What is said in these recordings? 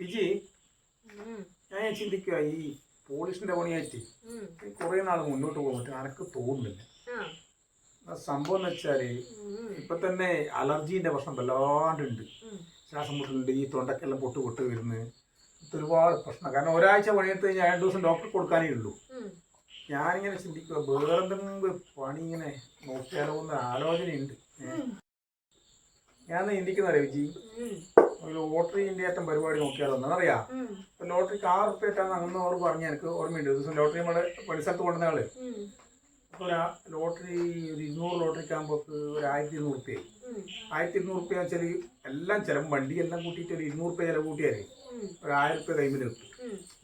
വിജി ഞാൻ ചിന്തിക്കുക ഈ പോലീസിന്റെ പണിയായിട്ട് കുറെ നാൾ മുന്നോട്ട് പോകാൻ പറ്റും. അനക്ക് തോന്നുന്നില്ല. സംഭവം എന്ന് വെച്ചാൽ ഇപ്പൊ തന്നെ അലർജീന്റെ പ്രശ്നം വല്ലാണ്ടുണ്ട്. ശ്വാസം മുട്ടുന്നുണ്ട് ഈ തൊണ്ടക്കെല്ലാം പൊട്ട് പൊട്ട് വരുന്നത് ഇത് ഒരുപാട് പ്രശ്നം. കാരണം ഒരാഴ്ച പണിയെടുത്ത് കഴിഞ്ഞാൽ രണ്ടു ദിവസം ഡോക്ടർ കൊടുക്കാനേ ഉള്ളൂ. ഞാനിങ്ങനെ ചിന്തിക്കുക വേറെ എന്തെങ്കിലും പണി ഇങ്ങനെ നോക്കിയാലോ എന്ന ആലോചനയുണ്ട്. ഞാൻ ചിന്തിക്കുന്ന വിജി ലോട്ടറി ഇന്ത്യ പരിപാടി നോക്കിയാലോ എന്നറിയാം അപ്പൊ ലോട്ടറിക്ക് ആറ് റുപ്യ ഇട്ടാന്ന് അങ്ങനെ അവർ പറഞ്ഞ എനിക്ക് ഓർമ്മയുണ്ട്. ദിവസം ലോട്ടറി നമ്മൾ പണിസ്ഥലത്ത് കൊണ്ടുവന്ന ആൾ. അപ്പൊ ലോട്ടറി ഒരു ഇരുന്നൂറ് ലോട്ടറിക്ക് ആകുമ്പോൾ ഒരു ആയിരത്തി ഇരുന്നൂറ് റുപ്യ ഉം, ആയിരത്തി ഇരുന്നൂറ് റുപ്യ വെച്ചാൽ എല്ലാം ചില വണ്ടി എല്ലാം കൂട്ടിയിട്ട് ഒരു ഇരുന്നൂറ് റുപ്യ ചില കൂട്ടിയാലേ ഒരു ആയിരം റുപ്യ കൈമിൽ കിട്ടും.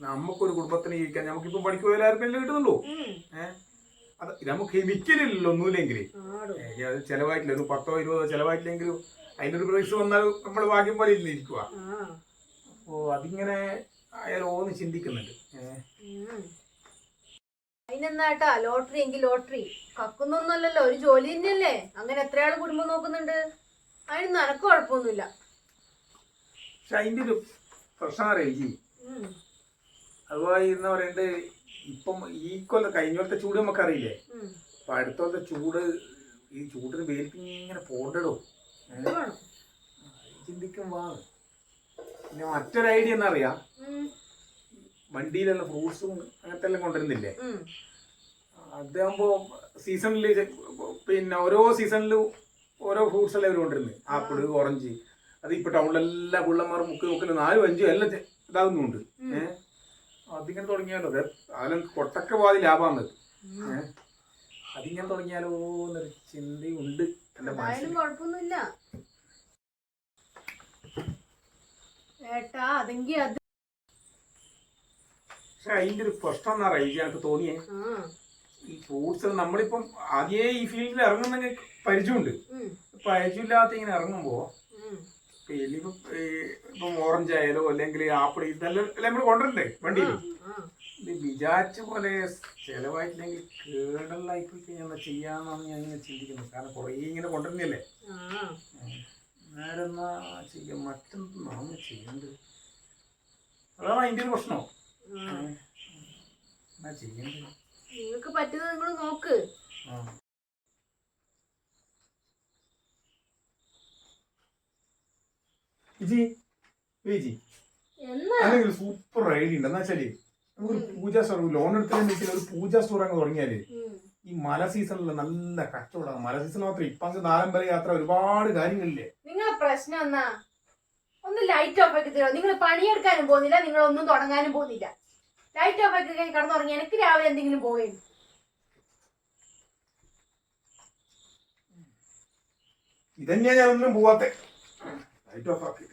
നമുക്കൊരു കുടുംബത്തിന് ജീവിക്കാൻ നമുക്കിപ്പോൾ പണിക്ക് പോയാൽ ആയിരം റുപ്യ കിട്ടുന്നുള്ളൂ. ഏഹ് അത് നമുക്ക് മിക്കലില്ലല്ലോ ഒന്നുമില്ലെങ്കിൽ ചിലവായിട്ടില്ല. ഒരു പത്തോ ഇരുപതോ ചിലവായിട്ടില്ലെങ്കിലും ഒരു പ്രൈസ് വന്നാൽ നമ്മൾ ഭാഗ്യം പോലെ ഇരിക്കുക അപ്പോ അപ്പോൾ അതിങ്ങനെ അയാൾ ഓന്ന് ചിന്തിക്കുന്നുണ്ട്. അതിനെന്നാട്ടാ? ലോട്ടറി എങ്കിൽ ലോട്ടറി. കക്കുന്നൊന്നുമല്ലല്ലോ ഒരു ജോലി തന്നെയല്ലേ? അങ്ങനെ എത്രയാൾ കുടുംബം നോക്കുന്നുണ്ട്? അതിന് നനക്ക് കുഴപ്പമൊന്നുമില്ല. പക്ഷെ അതിന്റെ ഒരു പ്രശ്നം അറിയി ഉം, അതുപോലെ എന്ന് പറയുന്നത് ഇപ്പം ഈ കൊല്ലം കഴിഞ്ഞ കൊല്ലത്തെ ചൂട് നമുക്കറിയില്ലേ. അപ്പൊ അടുത്ത കൊല്ലത്തെ ചൂട് ഈ ചൂടിന് വേലിക്ക് ഇങ്ങനെ പോണ്ടടോ? ഇത് ചിന്തിക്കും വാ. പിന്നെ മറ്റൊരു ഐഡിയ എന്നറിയാം അറിയാ വണ്ടിയിലുള്ള ഫ്രൂട്ട്സും അങ്ങനത്തെ എല്ലാം കൊണ്ടുവരുന്നില്ലേ അതാകുമ്പോ സീസണിൽ പിന്നെ ഓരോ സീസണിലും ഓരോ ഫ്രൂട്ട്സ് എല്ലാം ഇവർ കൊണ്ടുവരുന്നത് ആപ്പിൾ ഓറഞ്ച്. അത് ഇപ്പൊ ടൗണിലെല്ലാം പിള്ളമാർ മുക്ക് മുക്കിൽ നാലും അഞ്ചും എല്ലാം ഇതാകുന്നുണ്ട്. ഏഹ് അതിങ്ങനെ തുടങ്ങിയാലോ? അതെ അതിലും കൊട്ടക്ക പാതി ലാഭമാണ് ഏഹ് അതിങ്ങനെ തുടങ്ങിയാലോ എന്നൊരു ചിന്തയുണ്ട്. എന്തായാലും മനസ്സിൽ കുഴപ്പമൊന്നുമില്ല. ഏട്ടാ അതെങ്കി അത് പക്ഷെ അതിന്റെ ഒരു പ്രശ്നം എന്നാ റൈജി എനിക്ക് തോന്നിയേ. ആ. ഈ ഫ്രൂട്ട്സ് നമ്മളിപ്പം ആദ്യേ ഈ ഫീൽഡിൽ ഇറങ്ങുന്ന പരിചയമുണ്ട്. പരിചയമില്ലാത്ത ഇങ്ങനെ ഇറങ്ങുമ്പോ ഉം, പിന്നെ ഇപ്പം ഓറഞ്ച് ആയാലോ അല്ലെങ്കിൽ ആപ്പിൾ ഇതെല്ലാം എല്ലാം നമ്മൾ കൊണ്ടുവരണ്ടേ വണ്ടിയിൽ ആ, ഇത് വിചാരിച്ച പോലെ ചെലവായിട്ടില്ലെങ്കിൽ കേടലായി പോയി കഴിഞ്ഞാൽ ചെയ്യാന്നാണ് ഞാൻ ഇങ്ങനെ ചിന്തിക്കുന്നത്. കാരണം കുറേ ഇങ്ങനെ കൊണ്ടുവരുന്നില്ലേ. നേരെന്നാ ചെയ്യാം. മറ്റൊന്നാണ് ചെയ്യേണ്ടത്? അതാണ് അതിന്റെ ഒരു പ്രശ്നം. എന്നാ ചെയ്യേണ്ടത്? നിങ്ങൾക്ക് പറ്റുന്നത് നിങ്ങൾ നോക്ക്. അല്ലെങ്കിൽ സൂപ്പർ ഐഡിയ ഉണ്ട്. എന്നാ വെച്ചാൽ നമുക്കൊരു പൂജാ സ്റ്റോർ ലോൺ എടുത്തതിന്റെ ഒരു പൂജാ സ്റ്റോർ അങ്ങ് തുടങ്ങിയാൽ ഈ മല സീസണിൽ നല്ല കച്ചവടമാണ്. മല സീസൺ മാത്രം ഇപ്പൊ അങ്ങ് നാലമ്പല യാത്ര ഒരുപാട് കാര്യങ്ങളില്ലേ? നിങ്ങളെ പ്രശ്നം എന്നാ? ഒന്ന് ലൈറ്റ് ഓഫ് ആക്കി തരുമോ നിങ്ങൾ പണിയെടുക്കാനും പോകുന്നില്ല നിങ്ങൾ ഒന്നും തുടങ്ങാനും പോകുന്നില്ല. ലൈറ്റ് ഓഫ് ആക്കി കഴിഞ്ഞ് കടന്നുറങ്ങി എനിക്ക് രാവിലെ എന്തെങ്കിലും പോയി ഇതന്നെയാ ഞാനൊന്നും പോവാത്തെ. ലൈറ്റ് ഓഫ് ആക്കി.